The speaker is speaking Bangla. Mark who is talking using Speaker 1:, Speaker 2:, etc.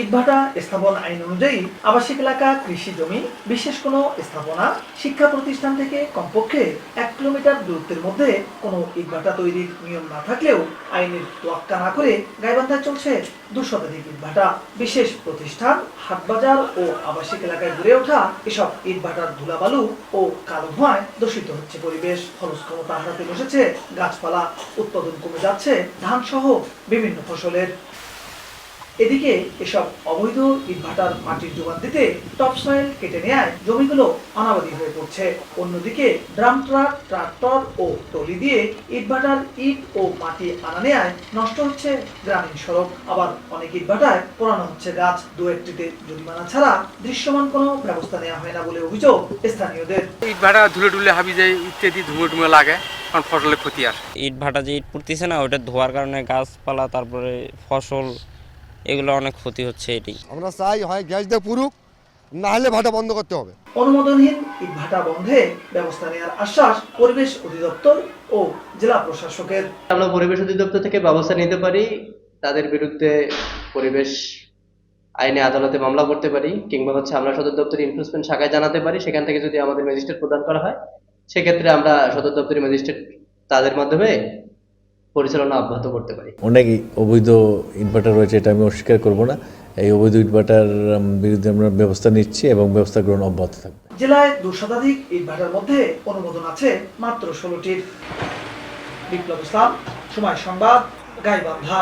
Speaker 1: ইটভাটা স্থাপন আইন অনুযায়ী আবাসিক এলাকা, কৃষি জমি, বিশেষ কোনো স্থাপনা, শিক্ষা প্রতিষ্ঠান থেকে কমপক্ষে এক কিলোমিটার দূরত্বের মধ্যে কোনো ইটভাটা তৈরির নিয়ম না থাকলেও আইনের তোয়াক্কা না করে গাইবান্ধায় চলছে দু শতাধিক ইটভাটা। বিশেষ প্রতিষ্ঠান, হাটবাজার ও আবাসিক এলাকায় গড়ে ওঠা এসব ইটভাটার ধুলাবালু ও কালো ধোঁয়ায় দূষিত হচ্ছে পরিবেশ। খরচ ক্ষমতা হারাতে বসেছে গাছপালা, উৎপাদন কমে যাচ্ছে ধান সহ বিভিন্ন ফসলের। এদিকে এসব অবৈধ ইটভাটার মাটির যোগান দিতে টপসয়েল কেটে নেয় জমিগুলো অনাবাদী হয়ে পড়ছে। অন্যদিকে ড্রাম ট্রাক ট্রাক্টর ও টলি দিয়ে ইটভাটার ইট ও মাটি আনা নেয় নষ্ট হচ্ছে গ্রামীণ সড়ক। আবার অনেক ইটভাটায় পোড়ানো হচ্ছে গাছ। দু একটিতে জরিমানা ছাড়া দৃশ্যমান কোনো ব্যবস্থা নেওয়া হয় না বলে অভিযোগ স্থানীয়দের।
Speaker 2: ইট ভাড়া ধুলে টুলে হাবি যায় ইত্যাদি ধুমে টুমে লাগে কারণ ফসলের ক্ষতি আসে
Speaker 3: ইট ভাটা যে ইট পড়তেছে না ওটা ধোয়ার কারণে গাছপালা তারপরে ফসল এগুলো অনেক ক্ষতি হচ্ছে এটি।
Speaker 4: আমরা চাই হয় গ্যাস দিয়ে পুরুক না হলে ভাটা বন্ধ করতে হবে।
Speaker 1: অনুমোদনহীন ইটভাটা বন্ধে ব্যবস্থা নেওয়ার আশ্বাস পরিবেশ অধিদপ্তর ও জেলা প্রশাসকের।
Speaker 5: আমরা পরিবেশ অধিদপ্তর থেকে ব্যবস্থা নিতে পারি তাদের বিরুদ্ধে পরিবেশ আইনে আদালতে মামলা করতে পারি কিংবা হচ্ছে আমরা সদর দপ্তর এনফোর্সমেন্ট শাখায় জানাতে পারি সেখান থেকে যদি আমাদের ম্যাজিস্ট্রেট প্রদান করা হয় সেক্ষেত্রে আমরা সদর দপ্তরের ম্যাজিস্ট্রেট তাদের মাধ্যমে পরিচালনা অব্যাহত করতে পারি।
Speaker 6: অনেক অবৈধ ইনভার্টার রয়েছে এটা আমি অস্বীকার করব না। এই অবৈধ ইনভার্টার বিরুদ্ধে আমরা ব্যবস্থা নিচ্ছি এবং ব্যবস্থা গ্রহণ অব্যাহত থাকবে।
Speaker 1: জেলায় দু শতাধিক ইটভাটার মধ্যে অনুমোদন আছে মাত্র ষোলোটির। বিপ্লব ইসলাম সময় সংবাদ গাইবান্ধা।